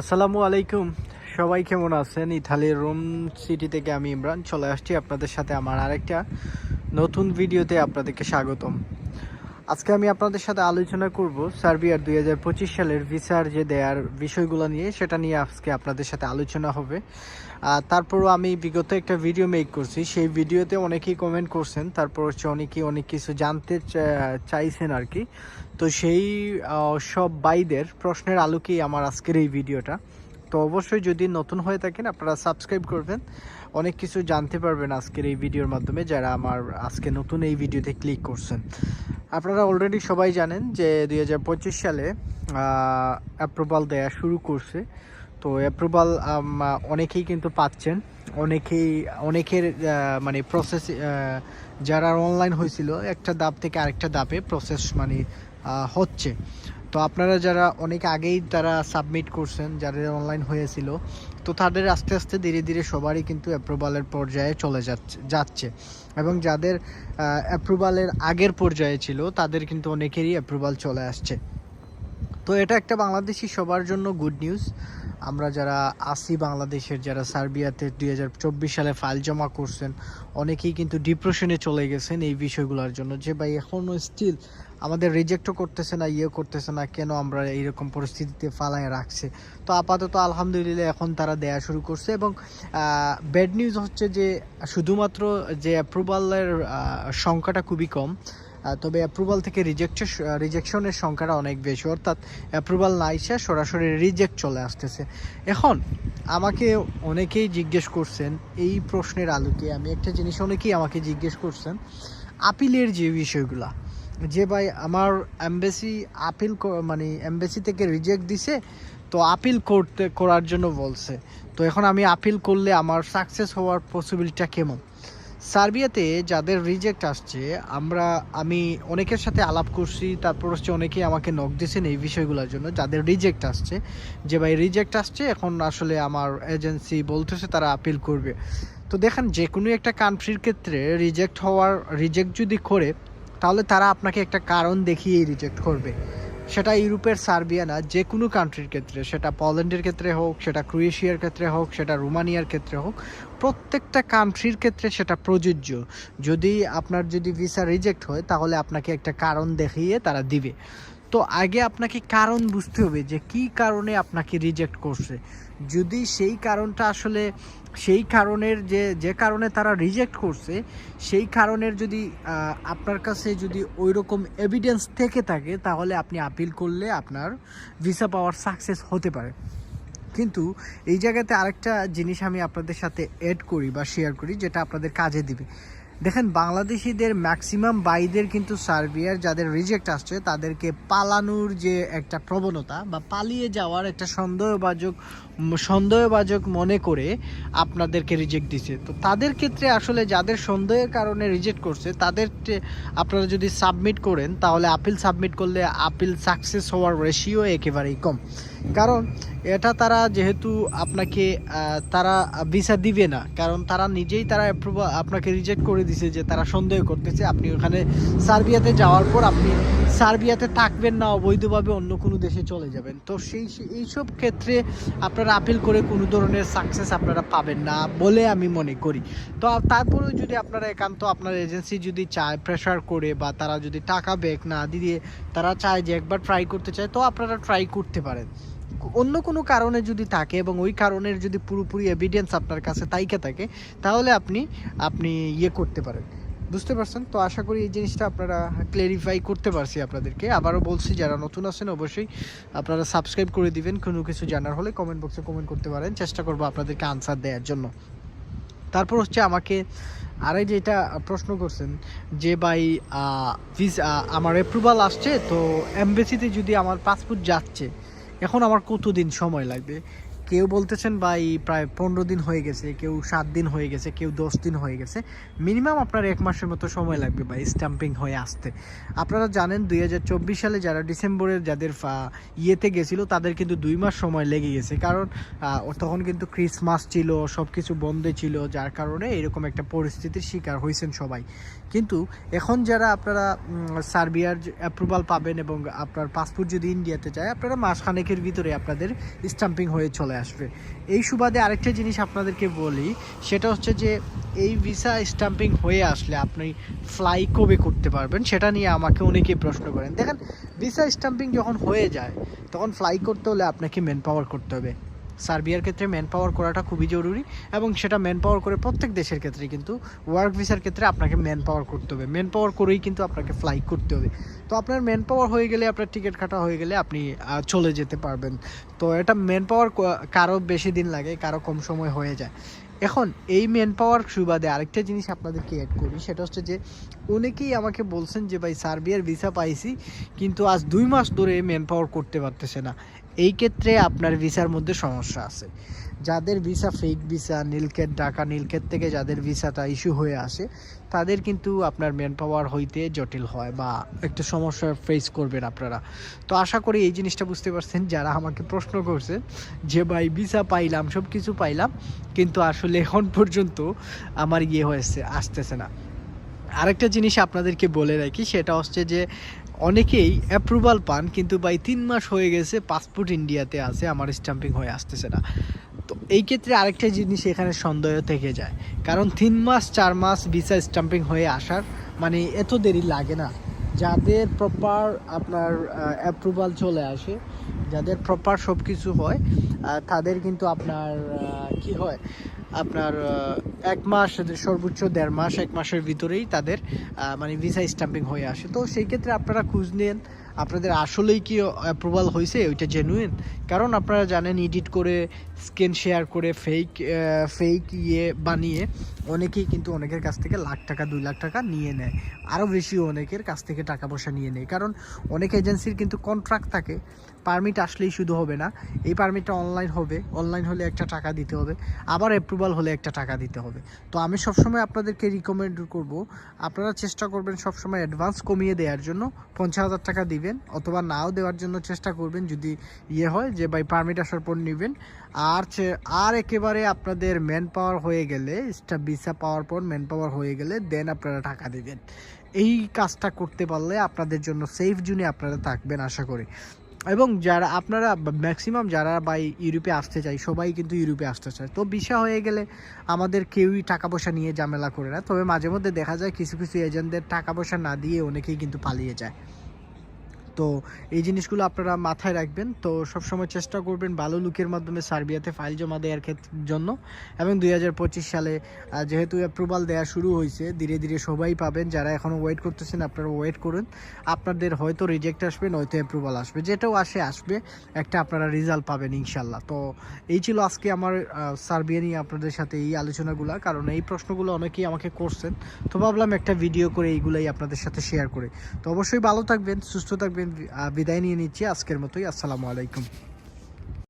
আসসালামু আলাইকুম। সবাই কেমন আছেন? ইথালির রোম সিটি থেকে আমি ইমরান, চলে আসছি আপনাদের সাথে আমার আরেকটা নতুন ভিডিওতে আপনাদেরকে স্বাগতম। আজকে আমি আপনাদের সাথে আলোচনা করব সার্বিয়ার দুই হাজার পঁচিশ সালের ভিসার যে দেয়ার বিষয়গুলো নিয়ে, সেটা নিয়ে আজকে আপনাদের সাথে আলোচনা হবে। আর তারপরও আমি বিগত একটা ভিডিও মেক করছি। সেই ভিডিওতে অনেকেই কমেন্ট করছেন, তারপর হচ্ছে অনেকেই অনেক কিছু জানতে চাইছেন আর কি তো সেই সব বাইদের প্রশ্নের আলোকেই আমার আজকের এই ভিডিওটা। তো অবশ্যই যদি নতুন হয়ে থাকেন, আপনারা সাবস্ক্রাইব করবেন। অনেক কিছু জানতে পারবেন আজকের এই ভিডিওর মাধ্যমে, যারা আমার আজকে নতুন এই ভিডিওতে ক্লিক করছেন। আপনারা অলরেডি সবাই জানেন যে দু হাজার পঁচিশ সালে অ্যাপ্রুভাল দেয়া শুরু করছে। তো অ্যাপ্রুভাল অনেকেই কিন্তু পাচ্ছেন। অনেকেই, অনেকের মানে প্রসেস যারা অনলাইন হয়েছিল, একটা দাপ থেকে আরেকটা দাপে প্রসেস মানে হচ্ছে। তো আপনারা যারা অনেক আগেই তারা সাবমিট করছেন যাদের অনলাইন হয়েছিল, তো তাদের আস্তে আস্তে ধীরে ধীরে সবারই কিন্তু অ্যাপ্রুভালের পর্যায়ে চলে যাচ্ছে যাচ্ছে। এবং যাদের অ্যাপ্রুভালের আগের পর্যায়ে ছিল, তাদের কিন্তু অনেকেরই অ্যাপ্রুভাল চলে আসছে। তো এটা একটা বাংলাদেশি সবার জন্য গুড নিউজ আমরা যারা আসি বাংলাদেশের, যারা সার্বিয়াতে দুই চব্বিশ সালে ফাইল জমা করছেন, অনেকেই কিন্তু ডিপ্রেশনে চলে গেছেন এই বিষয়গুলোর জন্য যে, ভাই এখনও স্টিল আমাদের রিজেক্টও করতেছে না ইয়ে করতেছে না, কেন আমরা এইরকম পরিস্থিতিতে ফালায় রাখছে? তো আপাতত আলহামদুলিল্লাহ এখন তারা দেয়া শুরু করছে এবং ব্যাড নিউজ হচ্ছে যে, শুধুমাত্র যে অ্যাপ্রুভালের সংখ্যাটা খুবই কম তবে অ্যাপ্রুভাল থেকে রিজেক্টের রিজেকশনের সংখ্যাটা অনেক বেশি, অর্থাৎ অ্যাপ্রুভাল না এসে সরাসরি রিজেক্ট চলে আসতেছে। এখন আমাকে অনেকেই জিজ্ঞেস করছেন এই প্রশ্নের আলোকে, আমি একটা জিনিস অনেকেই আমাকে জিজ্ঞেস করছেন, আপিলের যে বিষয়গুলা, যে ভাই আমার এমবেসি আপিল মানে এমবেসি থেকে রিজেক্ট দিছে, তো আপিল করতে, করার জন্য বলছে। তো এখন আমি আপিল করলে আমার সাকসেস হওয়ার পসিবিলিটিটা কেমন? সার্বিয়াতে যাদের রিজেক্ট আসছে, আমরা, আমি অনেকের সাথে আলাপ করছি, তারপর হচ্ছে অনেকেই আমাকে নক দিয়েছেন এই বিষয়গুলোর জন্য, যাদের রিজেক্ট আসছে। যে ভাই রিজেক্ট আসছে, এখন আসলে আমার এজেন্সি বলতেছে তারা আপিল করবে। তো দেখেন, যে কোনো একটা কান্ট্রির ক্ষেত্রে রিজেক্ট হওয়ার রিজেক্ট যদি করে, তাহলে তারা আপনাকে একটা কারণ দেখিয়েই রিজেক্ট করবে। সেটা ইউরোপের সার্বিয়া না, যে কোনো কান্ট্রির ক্ষেত্রে, সেটা পোল্যান্ডের ক্ষেত্রে হোক, সেটা ক্রোয়েশিয়ার ক্ষেত্রে হোক, সেটা রোমানিয়ার ক্ষেত্রে হোক, প্রত্যেকটা কান্ট্রির ক্ষেত্রে সেটা প্রযোজ্য। যদি আপনার যদি ভিসা রিজেক্ট হয়, তাহলে আপনাকে একটা কারণ দেখিয়ে তারা দিবে। তো আগে আপনাকে কারণ বুঝতে হবে যে কি কারণে আপনাকে রিজেক্ট করছে। যদি সেই কারণটা আসলে সেই কারণের যে যে কারণে তারা রিজেক্ট করছে, সেই কারণের যদি আপনার কাছে যদি ওই রকম এভিডেন্স থেকে থাকে, তাহলে আপনি আপিল করলে আপনার ভিসা পাওয়ার সাকসেস হতে পারে। কিন্তু এই জায়গাতে আরেকটা জিনিস আমি আপনাদের সাথে অ্যাড করি বা শেয়ার করি, যেটা আপনাদের কাজে দিবে। দেখেন, বাংলাদেশিদের ম্যাক্সিমাম বাইদের কিন্তু সার্বিয়ার যাদের রিজেক্ট আসছে, তাদেরকে পালানোর যে একটা প্রবণতা বা পালিয়ে যাওয়ার একটা সন্দেহবাজক সন্দেহবাজক মনে করে আপনাদেরকে রিজেক্ট দিছে তো তাদের ক্ষেত্রে আসলে যাদের সন্দেহের কারণে রিজেক্ট করছে, তাদের আপনারা যদি সাবমিট করেন, তাহলে আপিল সাবমিট করলে আপিল সাকসেস হওয়ার রেশিও একেবারেই কম। কারণ এটা তারা যেহেতু আপনাকে তারা ভিসা দিবে না, কারণ তারা নিজেই তারা আপনাকে রিজেক্ট করে দিছে যে তারা সন্দেহ করতেছে, আপনি ওখানে সার্বিয়াতে যাওয়ার পর আপনি সার্বিয়াতে থাকবেন না, অবৈধভাবে অন্য কোনো দেশে চলে যাবেন। তো সেই এইসব ক্ষেত্রে আপনারা আপিল করে কোনো ধরনের সাকসেস আপনারা পাবেন না বলে আমি মনে করি। তো তারপরেও যদি আপনারা একান্ত আপনার এজেন্সি যদি চায় প্রেশার করে বা তারা যদি টাকা ব্যাক না দিয়ে তারা চায় যে একবার ট্রাই করতে চায়, তো আপনারা ট্রাই করতে পারেন। অন্য কোনো কারণে যদি থাকে এবং ওই কারণের যদি পুরোপুরি এভিডেন্স আপনার কাছে তাইকে থাকে, তাহলে আপনি আপনি ইয়ে করতে পারেন। বুঝতে পারছেন? তো আশা করি এই জিনিসটা আপনারা ক্লেরিফাই করতে পারছি আপনাদেরকে। আবারও বলছি, যারা নতুন আছেন অবশ্যই আপনারা সাবস্ক্রাইব করে দিবেন। কোনো কিছু জানার হলে কমেন্ট বক্সে কমেন্ট করতে পারেন। চেষ্টা করব আপনাদেরকে আনসার দেওয়ার জন্য। তারপর হচ্ছে আমাকে আরে যেটা প্রশ্ন করছেন, যে ভাই ভিসা আমার অ্যাপ্রুভাল আসছে, তো এমবেসিতে যদি আমার পাসপোর্ট যাচ্ছে এখন আমার কতদিন সময় লাগবে? কেউ বলতেছেন, ভাই, প্রায় পনেরো দিন হয়ে গেছে, কেউ সাত দিন হয়ে গেছে, কেউ দশ দিন হয়ে গেছে। মিনিমাম আপনার এক মাসের মতো সময় লাগবে, ভাই স্ট্যাম্পিং হয়ে আসতে। আপনারা জানেন, দুই হাজার চব্বিশ সালে যারা ডিসেম্বরের যাদের ইয়েতে গেছিল, তাদের কিন্তু দুই মাস সময় লেগে গেছে। কারণ তখন কিন্তু ক্রিসমাস ছিল সব কিছু বন্ধে ছিল, যার কারণে এরকম একটা পরিস্থিতির শিকার হয়েছেন সবাই। কিন্তু এখন যারা আপনারা সার্বিয়ার অ্যাপ্রুভাল পাবেন এবং আপনার পাসপোর্ট যদি ইন্ডিয়াতে যায়, আপনারা মাসখানেকের ভিতরে আপনাদের স্টাম্পিং হয়ে চলে আসবে। এই সুবাদে আরেকটা জিনিস আপনাদেরকে বলি, সেটা হচ্ছে যে এই ভিসা স্টাম্পিং হয়ে আসলে আপনি ফ্লাই কবে করতে পারবেন সেটা নিয়ে আমাকে অনেকেই প্রশ্ন করেন। দেখেন, ভিসা স্টাম্পিং যখন হয়ে যায়, তখন ফ্লাই করতে হলে আপনাকে ম্যান পাওয়ার করতে হবে। সার্বিয়ার ক্ষেত্রে ম্যান পাওয়ার করাটা খুবই জরুরি এবং সেটা ম্যান পাওয়ার করে প্রত্যেক দেশের ক্ষেত্রে কিন্তু ওয়ার্ক ভিসার ক্ষেত্রে আপনাকে ম্যান পাওয়ার করতে হবে। ম্যান পাওয়ার করেই কিন্তু আপনাকে ফ্লাই করতে হবে। তো আপনার ম্যান পাওয়ার হয়ে গেলে, আপনার টিকিট কাটা হয়ে গেলে আপনি চলে যেতে পারবেন। তো এটা ম্যান পাওয়ার কারও বেশি দিন লাগে, কারও কম সময় হয়ে যায়। এখন এই ম্যান পাওয়ার সুবাদে আরেকটা জিনিস আপনাদেরকে অ্যাড করি, সেটা হচ্ছে যে অনেকেই আমাকে বলছেন যে, ভাই, সার্বিয়ার ভিসা পাইছি, কিন্তু আজ দুই মাস ধরে ম্যান পাওয়ার করতে পারতেছে না। এই ক্ষেত্রে আপনার ভিসার মধ্যে সমস্যা আছে। যাদের visa fake visa, Nilkhet, Dhaka, Nilkhet থেকে যাদের ভিসাটা ইস্যু হয়ে আসে, তাদের কিন্তু আপনার ম্যান পাওয়ার হইতে জটিল হয় বা একটা সমস্যা ফেস করবেন আপনারা। তো আশা করি এই জিনিসটা বুঝতে পারছেন, যারা আমাকে প্রশ্ন করছে যে, ভাই, ভিসা পাইলাম সব কিছু পাইলাম, কিন্তু আসলে এখন পর্যন্ত আমার ইয়ে হয়েছে, আসতেছে না। আরেকটা জিনিস আপনাদেরকে বলে রাখি, সেটা হচ্ছে যে অনেকেই অ্যাপ্রুভাল পান, কিন্তু ভাই তিন মাস হয়ে গেছে পাসপোর্ট ইন্ডিয়াতে আছে, আমার স্টাম্পিং হয়ে আসতেছে না। তো এই ক্ষেত্রে আরেকটা জিনিস এখানে সন্দেহ থেকে যায়। কারণ তিন মাস, চার মাস ভিসা স্টাম্পিং হয়ে আসার মানে এত দেরি লাগে না। যাদের প্রপার আপনার অ্যাপ্রুভাল চলে আসে, যাদের প্রপার সব কিছু হয় তাদের কিন্তু আপনার কি হয় আপনার এক মাস, সর্বোচ্চ দেড় মাস, এক মাসের ভিতরেই তাদের মানে ভিসা স্টাম্পিং হয়ে আসে। তো সেই ক্ষেত্রে আপনারা খুঁজ নেন, আপনাদের আসলেই কি অ্যাপ্রুভাল হয়েছে ওইটা জেনুইন কারণ আপনারা জানেন এডিট করে স্ক্যান শেয়ার করে ফেক ফেক ইয়ে বানিয়ে অনেকেই কিন্তু অনেকের কাছ থেকে লাখ টাকা, দুই লাখ টাকা নিয়ে নেয়। আরও বেশি অনেকের কাছ থেকে টাকা পয়সা নিয়ে নেয়। কারণ অনেক এজেন্সির কিন্তু কন্ট্রাক্ট থাকে পারমিট আসলেই শুধু হবে না, এই পারমিটটা অনলাইন হবে অনলাইন হলে একটা টাকা দিতে হবে, আবার অ্যাপ্রুভাল হলে একটা টাকা দিতে হবে। তো আমি সবসময় আপনাদেরকে রিকমেন্ড করব, আপনারা চেষ্টা করবেন সবসময় অ্যাডভান্স কমিয়ে দেওয়ার জন্য, পঞ্চাশ হাজার টাকা দিবেন, অথবা নাও দেওয়ার জন্য চেষ্টা করবেন, যদি ইয়ে হয় যে বাই পারমিট আসার পর নেবেন। আর আর একেবারে আপনাদের ম্যান পাওয়ার হয়ে গেলে ভিসা পাওয়ার পর ম্যান পাওয়ার হয়ে গেলে দেন আপনারা টাকা দিবেন। এই কাজটা করতে পারলে আপনাদের জন্য সেফ জুনে আপনারা থাকবেন, আশা করি। এবং যারা, আপনারা ম্যাক্সিমাম যারা বা ইউরোপে আসতে চাই সবাই কিন্তু ইউরোপে আসতে চায়। তো ভিসা হয়ে গেলে আমাদের কেউই টাকা পয়সা নিয়ে ঝামেলা করে না। তবে মাঝে মধ্যে দেখা যায় কিছু কিছু এজেন্টদের টাকা পয়সা না দিয়ে অনেকেই কিন্তু পালিয়ে যায়। তো এই জিনিসগুলো আপনারা মাথায় রাখবেন। তো সবসময় চেষ্টা করবেন ভালো লুকের মাধ্যমে সার্বিয়াতে ফাইল জমা দেওয়ার ক্ষেত্রে জন্য। এবং দুই হাজার পঁচিশ সালে যেহেতু অ্যাপ্রুভাল দেওয়া শুরু হয়েছে, ধীরে ধীরে সবাই পাবেন। যারা এখনও ওয়েট করতেছেন, আপনারা ওয়েট করুন। আপনাদের হয়তো রিজেক্ট আসবে, নয়তো অ্যাপ্রুভাল আসবে। যেটাও আসে, আসবে। একটা আপনারা রেজাল্ট পাবেন, ইনশাল্লাহ। তো এই ছিল আজকে আমার সার্বিয়া নিয়ে আপনাদের সাথে এই আলোচনাগুলো। কারণ এই প্রশ্নগুলো অনেকেই আমাকে করছেন। তো ভাবলাম একটা ভিডিও করে এইগুলাই আপনাদের সাথে শেয়ার করে। তো অবশ্যই ভালো থাকবেন, সুস্থ থাকবেন। বিদায় নিয়ে নিচ্ছি। আজকের মতোই আসসালামু আলাইকুম।